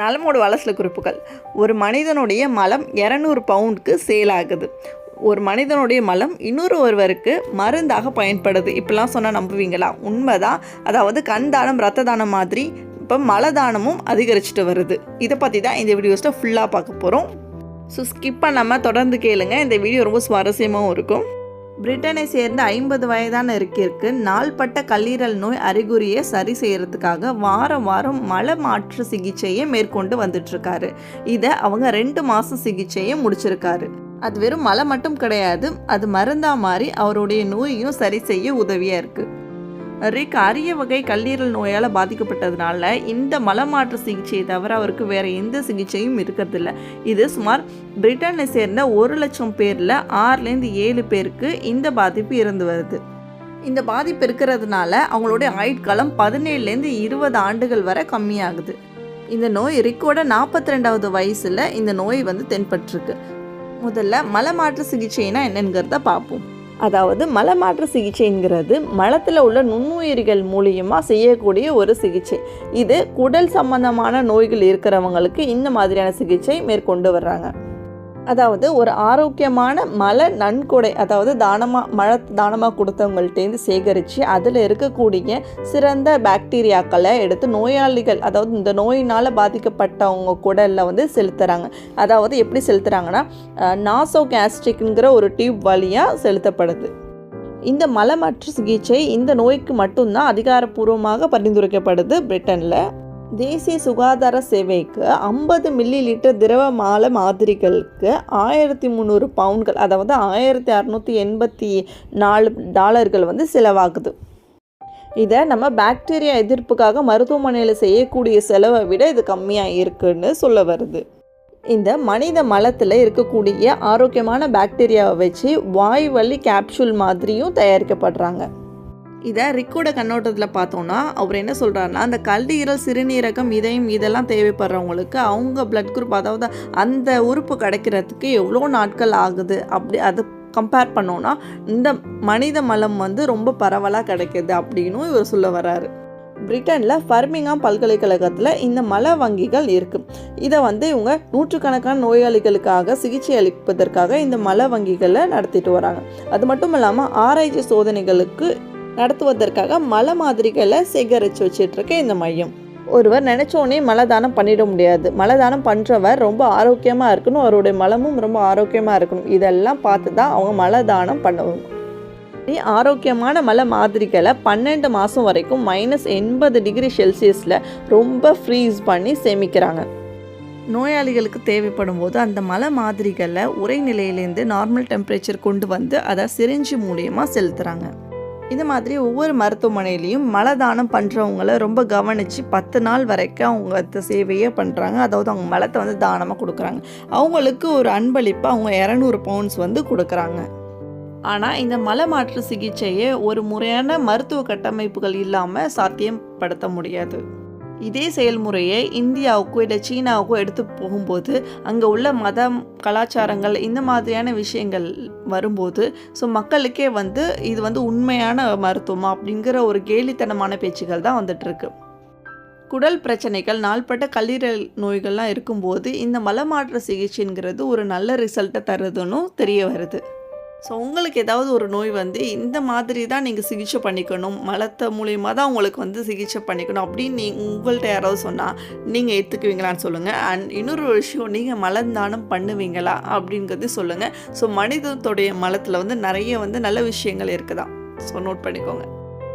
நலமோடு வளசல குறிப்புகள். ஒரு மனிதனுடைய மலம் இரநூறு பவுண்டுக்கு சேல் ஆகுது ஒரு மனிதனுடைய மலம் இன்னொரு ஒருவருக்கு மருந்தாக பயன்படுது. இப்படிலாம் சொன்னால் நம்புவீங்களா? உண்மைதான். அதாவது கண் தானம் ரத்த தானம் மாதிரி இப்போ மல தானமும் அதிகரிச்சுட்டு வருது. இதை பற்றி தான் இந்த வீடியோஸில் ஃபுல்லாக பார்க்க போகிறோம் ஸோ ஸ்கிப் பண்ணாமல் தொடர்ந்து கேளுங்க. இந்த வீடியோ ரொம்ப சுவாரஸ்யமாகவும் இருக்கும். பிரிட்டனை சேர்ந்த ஐம்பது வயதான இருக்கிற்கு நாள்பட்ட கல்லீரல் நோய் அறிகுறியை சரி செய்யறதுக்காக வாரம் வாரம் மல மாற்று சிகிச்சையை மேற்கொண்டு வந்துட்டுருக்காரு. இதை அவங்க ரெண்டு மாதம் சிகிச்சையை முடிச்சிருக்காரு. அது வெறும் மலை மட்டும் கிடையாது அது மருந்தா மாறி அவருடைய நோயையும் சரி செய்ய உதவியா இருக்குது ரிக் அரிய வகை கல்லீரல் நோயால் பாதிக்கப்பட்டதுனால இந்த மலமாற்று சிகிச்சையை தவிர அவருக்கு வேற எந்த சிகிச்சையும் இருக்கிறதில்ல. இது சுமார் பிரிட்டனை சேர்ந்த ஒரு லட்சம் பேரில் ஆறுலேருந்து ஏழு பேருக்கு இந்த பாதிப்பு இருந்து வருது. இந்த பாதிப்பு இருக்கிறதுனால அவங்களுடைய ஆயுட்காலம் பதினேழுலேருந்து இருபது ஆண்டுகள் வரை கம்மியாகுது. இந்த நோய் ரிக்கோட நாற்பத்தி ரெண்டாவது வயசில் இந்த நோய் வந்து தென்பட்டிருக்கு. முதல்ல மலமாற்று சிகிச்சைனா என்னங்கிறத பார்ப்போம் அதாவது மலமாற்று சிகிச்சைங்கிறது மலத்தில் உள்ள நுண்ணுயிரிகள் மூலியமாக செய்யக்கூடிய ஒரு சிகிச்சை. இது குடல் சம்பந்தமான நோய்கள் இருக்கிறவங்களுக்கு இந்த மாதிரியான சிகிச்சை மேற்கொண்டு வர்றாங்க. அதாவது ஒரு ஆரோக்கியமான மலை நன்கொடை அதாவது தானமாக மழை தானமாக கொடுத்தவங்கள்ட்டேருந்து சேகரித்து அதில் இருக்கக்கூடிய சிறந்த பாக்டீரியாக்களை எடுத்து நோயாளிகள் அதாவது இந்த நோயினால் பாதிக்கப்பட்டவங்க குடலில் வந்து செலுத்துகிறாங்க அதாவது எப்படி செலுத்துகிறாங்கன்னா நாசோ கேஸ்ட்ரிக்ங்கிற ஒரு டியூப் வழியாக செலுத்தப்படுது. இந்த மலமற்ற சிகிச்சை இந்த நோய்க்கு மட்டும்தான் அதிகாரப்பூர்வமாக பரிந்துரைக்கப்படுது பிரிட்டனில். தேசிய சுகாதார சேவைக்கு ஐம்பது மில்லி லிட்டர் திரவ மாலை மாதிரிகளுக்கு ஆயிரத்தி முந்நூறு பவுன்கள் அதாவது ஆயிரத்தி அறநூற்றி எண்பத்தி நாலு டாலர்கள் வந்து செலவாகுது. இதை நம்ம பாக்டீரியா எதிர்ப்புக்காக மருத்துவமனையில் செய்யக்கூடிய செலவை விட இது கம்மியாக இருக்குன்னு சொல்ல வருது. இந்த மனித மலத்தில் இருக்கக்கூடிய ஆரோக்கியமான பாக்டீரியாவை வச்சு வாய் வழி கேப்சூல் மாதிரியும் தயாரிக்கப்படுறாங்க. இதை ரிக்கோட கண்ணோட்டத்தில் பார்த்தோன்னா அவர் என்ன சொல்கிறாருன்னா அந்த கல்லீரல் சிறுநீரகம் இதயம் இதெல்லாம் தேவைப்படுறவங்களுக்கு அவங்க பிளட் குரூப் அதாவது அந்த உறுப்பு கிடைக்கிறதுக்கு எவ்வளோ நாட்கள் ஆகுது? அப்படி அது கம்பேர் பண்ணோன்னா இந்த மனித மலம் வந்து ரொம்ப பரவலாக கிடைக்கிது அப்படின்னும் இவர் சொல்ல வர்றாரு. பிரிட்டனில் ஃபர்மிங்காம் பல்கலைக்கழகத்தில் இந்த மல வங்கிகள் இருக்குது இதை வந்து இவங்க நூற்றுக்கணக்கான நோயாளிகளுக்காக சிகிச்சை அளிப்பதற்காக இந்த மல வங்கிகளை நடத்திட்டு வராங்க. அது மட்டும் இல்லாமல் ஆராய்ச்சி சோதனைகளுக்கு நடத்துவதற்காக மலை மாதிரிகளை சேகரித்து வச்சிட்ருக்கு இந்த மையம். ஒருவர் நினச்சோடனே மலை தானம் பண்ணிட முடியாது. மலை தானம் பண்ணுறவர் ரொம்ப ஆரோக்கியமாக இருக்கணும். அவருடைய மலமும் ரொம்ப ஆரோக்கியமாக இருக்கணும். இதெல்லாம் பார்த்து தான் அவங்க மலை தானம் பண்ணுவாங்க ஆரோக்கியமான மலை மாதிரிகளை பன்னெண்டு மாதம் வரைக்கும் மைனஸ் எண்பது டிகிரி செல்சியஸில் ரொம்ப ஃப்ரீஸ் பண்ணி சேமிக்கிறாங்க. நோயாளிகளுக்கு தேவைப்படும் போது அந்த மலை மாதிரிகளை உரை நிலையிலேருந்து நார்மல் டெம்பரேச்சர் கொண்டு வந்து அதை சிரிஞ்சு மூலியமாக செலுத்துகிறாங்க இது மாதிரி ஒவ்வொரு மருத்துவமனையிலையும் மலை தானம் பண்ணுறவங்கள ரொம்ப கவனித்து பத்து நாள் வரைக்கும் அவங்க சேவையே பண்ணுறாங்க அதாவது அவங்க மலத்தை வந்து தானமாக கொடுக்குறாங்க. அவங்களுக்கு ஒரு அன்பளிப்பாக அவங்க இரநூறு பவுண்ட்ஸ் வந்து கொடுக்குறாங்க. ஆனால் இந்த மலை மாற்று சிகிச்சையை ஒரு முறையான மருத்துவ கட்டமைப்புகள் இல்லாமல் சாத்தியப்படுத்த முடியாது. இதே செயல்முறையை இந்தியாவுக்கோ இல்லை சீனாவுக்கோ எடுத்து போகும்போது அங்கே உள்ள மதம் கலாச்சாரங்கள் இந்த மாதிரியான விஷயங்கள் வரும்போது ஸோ மக்களுக்கே வந்து இது வந்து உண்மையான மருத்துவமா அப்படிங்கிற ஒரு கேலித்தனமான பேச்சுகள் தான் வந்துட்டுருக்கு. குடல் பிரச்சனைகள் நாள்பட்ட கல்லீரல் நோய்கள்லாம் இருக்கும்போது இந்த மலமாற்ற சிகிச்சைங்கிறது ஒரு நல்ல ரிசல்ட்டை தருதுன்னு தெரிய வருது. ஸோ உங்களுக்கு ஏதாவது ஒரு நோய் வந்து இந்த மாதிரி தான் நீங்கள் சிகிச்சை பண்ணிக்கணும் மலத்தை மூலியமாக தான் உங்களுக்கு வந்து சிகிச்சை பண்ணிக்கணும் அப்படின்னு நீ உங்கள்கிட்ட யாராவது சொன்னால் நீங்கள் ஏற்றுக்குவீங்களான்னு சொல்லுங்கள் அண்ட் இன்னொரு விஷயம் நீங்கள் மலந்தானம் பண்ணுவீங்களா அப்படிங்கிறது சொல்லுங்கள் ஸோ மனிதத்துடைய மலத்தில் வந்து நிறைய வந்து நல்ல விஷயங்கள் இருக்குதான். ஸோ நோட் பண்ணிக்கோங்க.